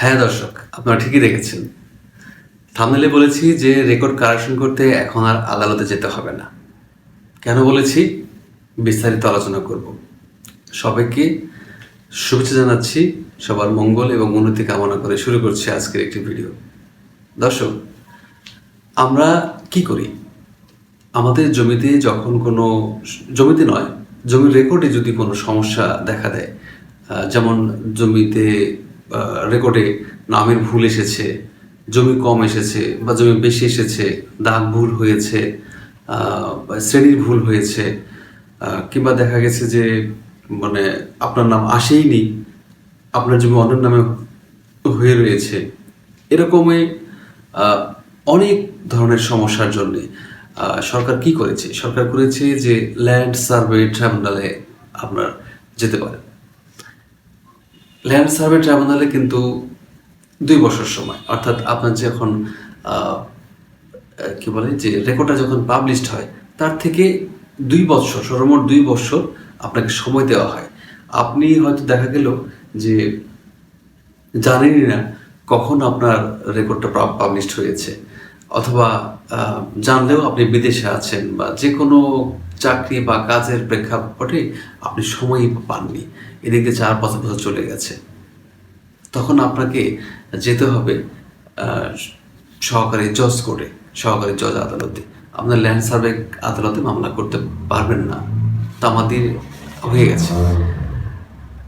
হ্যাঁ দর্শক, আপনারা ঠিকই দেখেছেন। থামনেলে বলেছি যে রেকর্ড কারেকশন করতে এখন আর আদালতে যেতে হবে না। কেন বলেছি? বিস্তারিত আলোচনা করব। সবাইকে শুভেচ্ছা জানাচ্ছি। সবার মঙ্গল এবং উন্নতি কামনা করে শুরু করছি আজকের একটি ভিডিও। দর্শক, আমরা কি করি? আমাদের জমিতে যখন কোনো জমিতে নয়, জমির রেকর্ডে যদি কোনো সমস্যা দেখা দেয় যেমন জমিতে রেকর্ডে নামের ভুল এসেছে, জমি কম এসেছে বা জমি বেশি এসেছে, দাগ ভুল হয়েছে শ্রেণির ভুল হয়েছে কিংবা দেখা গেছে যে মানে আপনার নাম আসেইনি, আপনার জমি অন্যের নামে হয়ে রয়েছে। এরকমই অনেক ধরনের সমস্যার জন্য সরকার কি করেছে? সরকার করেছে যে ল্যান্ড সার্ভে ট্রাইব্যুনালে আপনার যেতে পারেন ল্যান্ড সার্ভে ট্রাইব্যুনালে কিন্তু দুই বছর সময়। অর্থাৎ আপনার যখন কি বলে, যে রেকর্ডটা যখন পাবলিশড হয়, তার থেকে দুই বছর, সর্বমোট দুই বছর আপনাকে সময় দেওয়া হয়। আপনি হয়তো দেখা গেল যে জানেনই না কখন আপনার রেকর্ডটা পাবলিশড হয়েছে। অথবা জানলেও আপনি বিদেশে আছেন বা যে কোনো চাকরি বা কাজের প্রেক্ষাপটে আপনি সময়ই পাননি। এদিক চার পাঁচ বছর চলে গেছে। তখন আপনাকে যেতে হবে সহকারী জজ কোর্টে, সহকারী জজ আদালতে। আপনার ল্যান্ড সার্ভে আদালতে মামলা করতে পারবেন না। তা আমাদের হয়ে গেছে।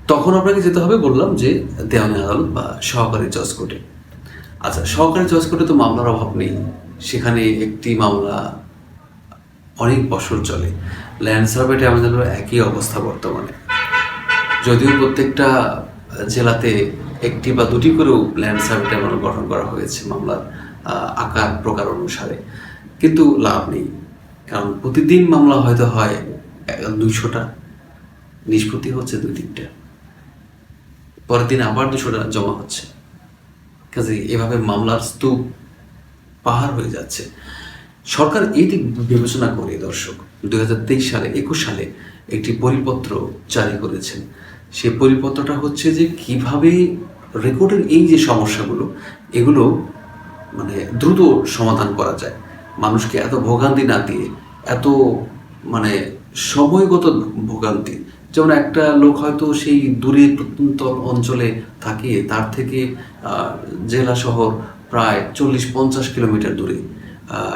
তখন আপনাকে যেতে হবে বললাম যে, দেওয়ানি আদালত বা সহকারী জজ কোর্টে। আচ্ছা সহকারী জজ কোর্টে তো মামলার অভাব নেই। সেখানে একটি মামলা অনেক বছর চলে। ল্যান্ড সার্ভে ট্রাইব্যুনালেরও একই অবস্থা বর্তমানে। যদিও প্রত্যেকটা জেলাতে একটি বা দুটি করেও ল্যান্ড সার্ভে ট্রাইব্যুনাল গঠন করা হয়েছে মামলার আকার, প্রকার অনুসারে। কিন্তু লাভ নেই। কারণ প্রতিদিন মামলা হয়তো হয় দুইশোটা, নিষ্পত্তি হচ্ছে দুই তিনটা। পরের দিন আবার দুশোটা জমা হচ্ছে। কাজে এভাবে মামলার স্তূপ পাহাড় হয়ে যাচ্ছে। সরকার এই দিক বিবেচনা করে, দর্শক, দুই হাজার তেইশ সালে, একুশ সালে একটি পরিপত্র জারি করেছেন। সেই পরিপত্রটা হচ্ছে যে কীভাবে রেকর্ডের এই যে সমস্যাগুলো, এগুলো মানে দ্রুত সমাধান করা যায়। মানুষকে এত ভোগান্তি না দিয়ে, এত মানে সময়গত ভোগান্তি। যেমন একটা লোক হয়তো সেই দূরে প্রত্যন্ত অঞ্চলে থাকে তার থেকে জেলা শহর প্রায় চল্লিশ পঞ্চাশ কিলোমিটার দূরে।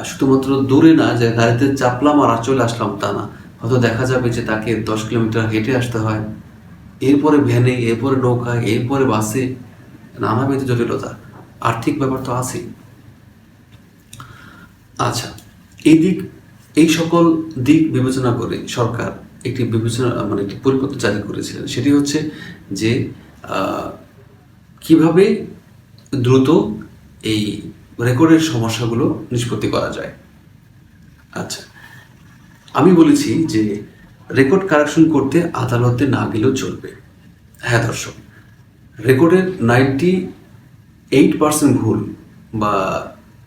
শুধুমাত্র দূরে না, যে গাড়িতে চাপলাম আর চলে আসলাম তা না। হয়তো দেখা যাবে যে তাকে দশ কিলোমিটার হেঁটে আসতে হয়। এরপরে ভ্যানে, এরপরে নৌকায়, এরপরে বাসে, নানাবিধ জটিলতা। আর্থিক ব্যাপার তো আছেই। আচ্ছা এই দিক, এই সকল দিক বিবেচনা করে সরকার একটি বিবেচনা মানে একটি পরিপত্র জারি করেছিলেন। সেটি হচ্ছে যে কীভাবে দ্রুত এই রেকর্ডের সমস্যাগুলো নিষ্পত্তি করা যায়। আচ্ছা আমি বলেছি যে রেকর্ড কারেকশন করতে আদালতে না গেলেও চলবে। হ্যাঁ দর্শক, রেকর্ডের নাইনটি এইট পার্সেন্ট ভুল বা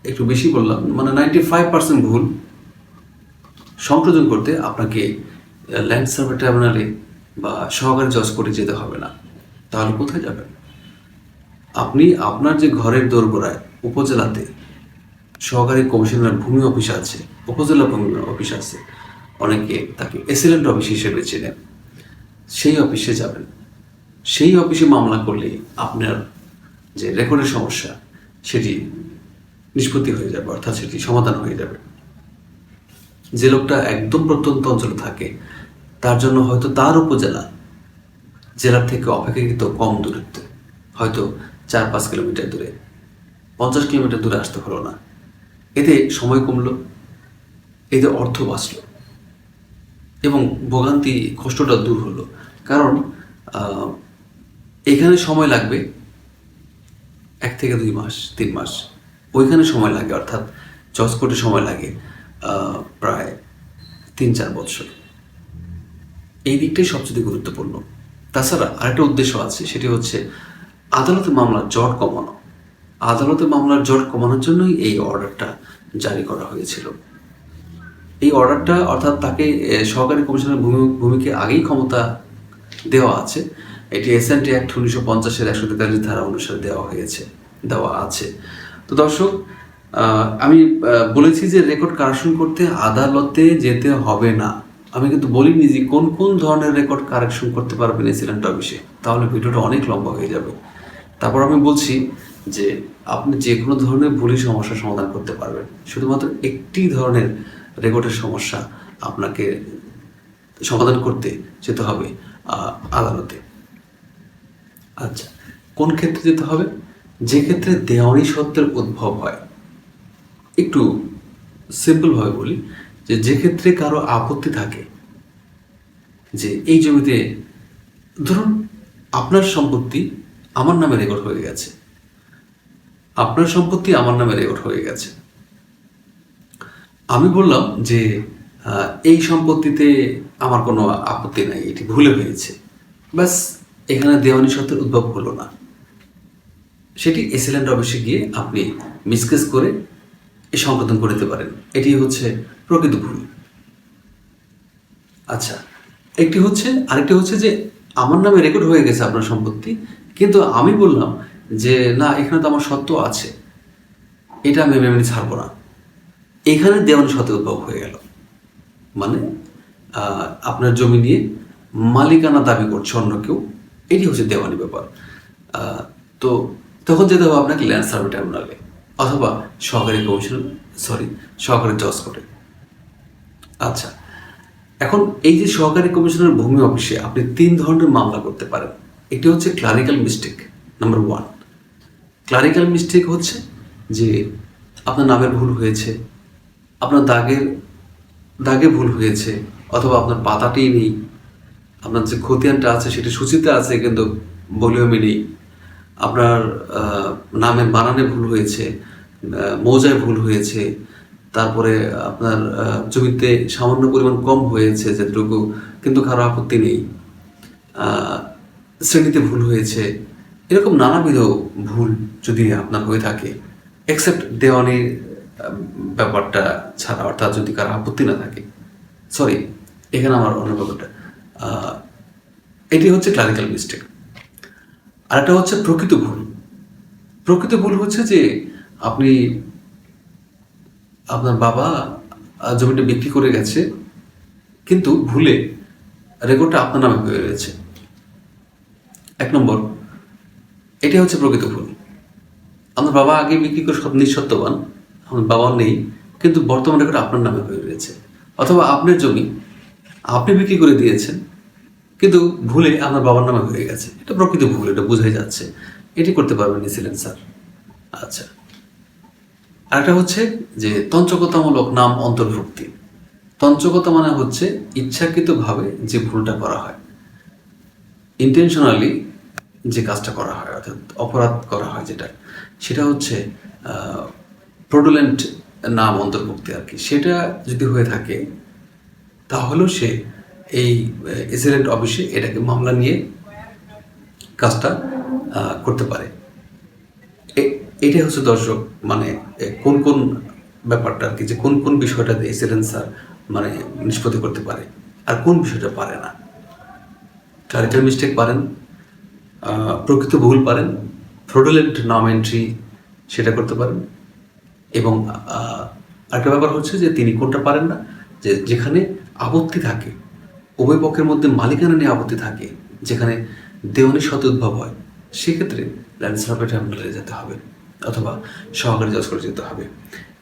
একটু বেশি বললাম মানে নাইনটি ফাইভ পার্সেন্ট ভুল সংশোধন করতে আপনাকে ল্যান্ড সার্ভে ট্রাইব্যুনালে বা সহকারী জজ করে যেতে হবে না। তাহলে কোথায় যাবেন? আপনি আপনার যে ঘরের দোরগোড়ায় উপজেলাতে সহকারী কমিশনার ভূমি অফিস আছে, উপজেলা ভূমি অফিস আছে অনেকে তাকে এসিলেন্ট অফিস হিসেবে চেনেন। সেই অফিসে যাবেন। সেই অফিসে মামলা করলে আপনার যে রেকর্ডের সমস্যা, সেটি নিষ্পত্তি হয়ে যাবে, অর্থাৎ সেটি সমাধান হয়ে যাবে। যে লোকটা একদম প্রত্যন্ত অঞ্চলে থাকে, তার জন্য হয়তো তার উপজেলা জেলার থেকে অপেক্ষাকৃত কম দূরত্বে। হয়তো চার, পাঁচ কিলোমিটার দূরে, পঞ্চাশ কিলোমিটার দূরে আসতে হলো না। এতে সময় কমলো, এতে অর্থ বাঁচলো। এবং ভোগান্তি কষ্টটা দূর হলো। কারণ এখানে সময় লাগবে এক থেকে দুই মাস, তিন মাস। ওইখানে সময় লাগে, অর্থাৎ জজ কোর্টে সময় লাগে প্রায় তিন, চার বছর এই দিকটাই সবচেয়ে গুরুত্বপূর্ণ। তাছাড়া আরেকটা উদ্দেশ্য আছে, সেটি হচ্ছে আদালতে মামলার জট কমানো। আদালতে মামলার জট কমানোর জন্যই এই অর্ডারটা জারি করা হয়েছিল। এই অর্ডারটা অর্থাৎ তাকে সহকারী কমিশনের ভূমি, ভূমিকে আগেই ক্ষমতা দেওয়া আছে। এটি এস এসএনটি অ্যাক্ট উনিশশো পঞ্চাশের একশো তেতাল্লিশ ধারা অনুসারে দেওয়া হয়েছে, দেওয়া আছে। তো দর্শক আমি বলেছি যে রেকর্ড কারেকশন করতে আদালতে যেতে হবে না। আমি কিন্তু বলিনি যে কোন কোন ধরনের রেকর্ড কারেকশন করতে পারবেন এসিলেন্ট অফিসে। তাহলে ভিডিওটা অনেক লম্বা হয়ে যাবে। তারপর আমি বলছি যে আপনি যে কোনো ধরনের ভুলই সমস্যার সমাধান করতে পারবেন। শুধুমাত্র একটি ধরনের রেকর্ডের সমস্যা আপনাকে সমাধান করতে যেতে হবে আদালতে। আচ্ছা কোন ক্ষেত্রে যেতে হবে? যে ক্ষেত্রে দেওয়ানি সত্ত্বের উদ্ভব হয়। একটু সিম্পলভাবে বলি যে যে ক্ষেত্রে কারও আপত্তি থাকে, যে এই জমিতে, ধরুন আপনার সম্পত্তি আমার নামে রেকর্ড হয়ে গেছে। আপনার সম্পত্তি আমার নামে রেকর্ড হয়ে গেছে। আমি বললাম যে এই সম্পত্তিতে আমার কোনো আপত্তি নাই, এটি ভুলে হয়েছে। ব্যাস, এখানে দেওয়ানি সত্ত্বের উদ্ভব হলো না। সেটি এসিল্যান্ড অফিসে গিয়ে আপনি মিসকেস করে এ সংশোধন করে দিতে পারেন। এটি হচ্ছে প্রকৃত ভুল। আচ্ছা একটি হচ্ছে, আরেকটি হচ্ছে যে, আমার নামে রেকর্ড হয়ে গেছে আপনার সম্পত্তি, কিন্তু আমি বললাম যে, না, এখানে তো আমার সত্য আছে। এটা আমি মেনে ছাড়বো না। এখানে দেওয়ানি সত্ত্বে উদ্ভব হয়ে গেল। মানে আপনার জমি নিয়ে মালিকানা দাবি করছে অন্য কেউ, এটি হচ্ছে দেওয়ানি ব্যাপার। তো তখন যেতে হবে আপনাকে ল্যান্ড সার্ভে ট্রাইব্যুনালে অথবা সহকারী কমিশন সরি সহকারী জজ কোর্টে। আচ্ছা এখন এই যে সহকারী কমিশনের ভূমি অফিসে আপনি তিন ধরনের মামলা করতে পারেন। এটি হচ্ছে clerical mistake number one clerical mistake হচ্ছে যে আপনার নামের ভুল হয়েছে আপনার দাগের, দাগে ভুল হয়েছে, অথবা আপনার পাতাতেই নেই, আপনার যে খতিয়ানটা আছে সেটি সূচিতে আছে কিন্তু ভলিউমে নেই, আপনার নামে বানানে ভুল হয়েছে মৌজায় ভুল হয়েছে, তারপরে আপনার জমিতে সামান্য পরিমাণ কম হয়েছে যেটুকু, কিন্তু কারও আপত্তি নেই শ্রেণীতে ভুল হয়েছে, এরকম নানাবিধ ভুল যদি আপনার হয়ে থাকে এক্সেপ্ট দেওয়ানির ব্যাপারটা ছাড়া, অর্থাৎ যদি কারও আপত্তি না থাকে। সরি এখানে আমার অন্য ব্যাপারটা এটি হচ্ছে ক্লারিক্যাল মিস্টেক আরেকটা হচ্ছে প্রকৃত ভুল। প্রকৃত ভুল হচ্ছে যে আপনি আপনার বাবা জমিটা বিক্রি করে গেছে, কিন্তু ভুলে রেকর্ডটা আপনার নামে হয়ে রয়েছে। এক নম্বর, এটা হচ্ছে প্রকৃত ভুল। আপনার বাবা আগে বিক্রি করে সব নিঃসত্ত্ববান আপনার বাবার নেই, কিন্তু বর্তমানে করে আপনার নামে হয়ে রয়েছে। অথবা আপনার জমি আপনি বিক্রি করে দিয়েছেন, কিন্তু ভুলে আপনার বাবার নামে হয়ে গেছে। এটা প্রকৃত ভুল, এটা বোঝাই যাচ্ছে। এটি করতে পারবেন নিছিলেন স্যার। আচ্ছা। আরেকটা হচ্ছে যে তঞ্চকতামূলক নাম অন্তর্ভুক্তি। তঞ্চকতা মানে হচ্ছে ইচ্ছাকৃতভাবে যে ভুলটা করা হয়। ইন্টেনশনালি যে কাজটা করা হয়, অর্থাৎ অপরাধ করা হয় যেটা, সেটা হচ্ছে প্রোডুলেন্ট নাম অন্তর্ভুক্তি আর কি। সেটা যদি হয়ে থাকে তাহলেও সে এই এসিডেন্ট অফিসে এটাকে মামলা নিয়ে কাজটা করতে পারে। এটাই হচ্ছে দর্শক মানে কোন কোন ব্যাপারটা আর কি, যে কোন কোন বিষয়টাতে এসিডেন্ট স্যার মানে নিষ্পত্তি করতে পারে, আর কোন বিষয়টা পারে না। ক্লারিক্যাল মিস্টেক পারেন প্রকৃত ভুল পারেন, ফ্রডুলেন্ট নাম এন্ট্রি সেটা করতে পারেন। এবং আরেকটা ব্যাপার হচ্ছে যে তিনি কোনটা পারেন না? যে যেখানে আপত্তি থাকে, উভয় পক্ষের মধ্যে মালিকানা নিয়ে আপত্তি থাকে, যেখানে দেওয়ানি সত উদ্ভব হয়, সেক্ষেত্রে ল্যান্ড সার্ভে ট্রাইব্যুনালে যেতে হবে অথবা সহকারী জজ করে যেতে হবে।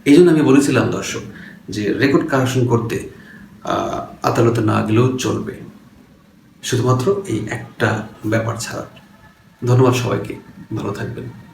এই জন্য আমি বলেছিলাম, দর্শক, যে রেকর্ড কারেকশন করতে আদালতে না গেলেও চলবে। শুধুমাত্র এই একটা ব্যাপার ছাড়া। ধন্যবাদ সবাইকে। ভালো থাকবেন।